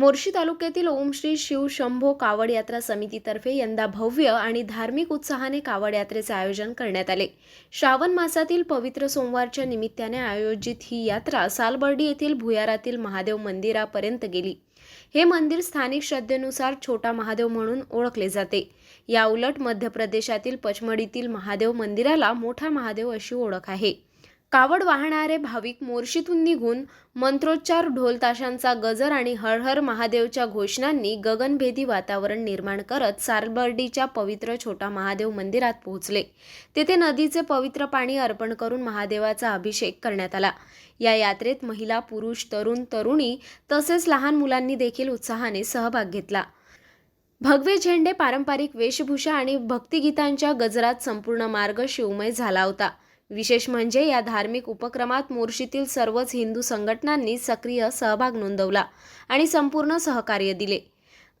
मोर्शी तालुक्यातील ओम श्री शिव शंभो कावड यात्रा समितीतर्फे यंदा भव्य आणि धार्मिक उत्साहाने कावड यात्रेचे आयोजन करण्यात आले. श्रावण मासातील पवित्र सोमवारच्या निमित्ताने आयोजित ही यात्रा सालबर्डी येथील भुयारातील महादेव मंदिरापर्यंत गेली. हे मंदिर स्थानिक श्रद्धेनुसार छोटा महादेव म्हणून ओळखले जाते. या उलट मध्य प्रदेशातील पचमडीतील महादेव मंदिराला मोठा महादेव अशी ओळख आहे. कावड वाहणारे भाविक मोर्शीतून निघून मंत्रोच्चार ढोलताशांचा गजर आणि हरहर महादेवच्या घोषणांनी गगनभेदी वातावरण निर्माण करत सारबर्डीच्या पवित्र छोटा महादेव मंदिरात पोहोचले. तेथे नदीचे पवित्र पाणी अर्पण करून महादेवाचा अभिषेक करण्यात आला. या यात्रेत महिला पुरुष तरुण तरुणी तसेच लहान मुलांनी देखील उत्साहाने सहभाग घेतला. भगवे झेंडे पारंपरिक वेशभूषा आणि भक्तिगीतांच्या गजरात संपूर्ण मार्ग शिवमय झाला होता. विशेष म्हणजे या धार्मिक उपक्रमात मोर्शीतील सर्वच हिंदू संघटनांनी सक्रिय सहभाग नोंदवला आणि संपूर्ण सहकार्य दिले.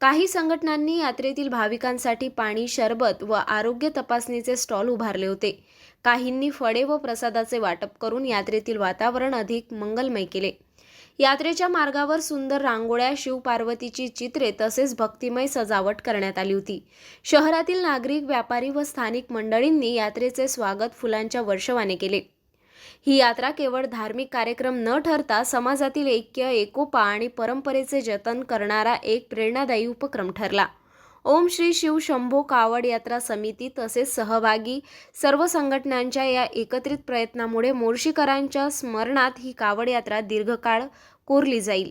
काही संघटनांनी यात्रेतील भाविकांसाठी पाणी शरबत व आरोग्य तपासणीचे स्टॉल उभारले होते. काहींनी फळे व प्रसादाचे वाटप करून यात्रेतील वातावरण अधिक मंगलमय केले. यात्रेच्या मार्गावर सुंदर रांगोळ्या शिवपार्वतीची चित्रे तसेच भक्तिमय सजावट करण्यात आली होती. शहरातील नागरिक व्यापारी व स्थानिक मंडळींनी यात्रेचे स्वागत फुलांच्या वर्षवाने केले. ही यात्रा केवळ धार्मिक कार्यक्रम न ठरता समाजातील ऐक्य एकोपा आणि परंपरेचे जतन करणारा एक प्रेरणादायी उपक्रम ठरला. ओम श्री शिव शंभो कावड यात्रा समिती तसेच सहभागी सर्व संघटनांच्या या एकत्रित प्रयत्नामुळे मोर्शीकरांच्या स्मरणात ही कावड यात्रा दीर्घकाळ कोरली जाईल.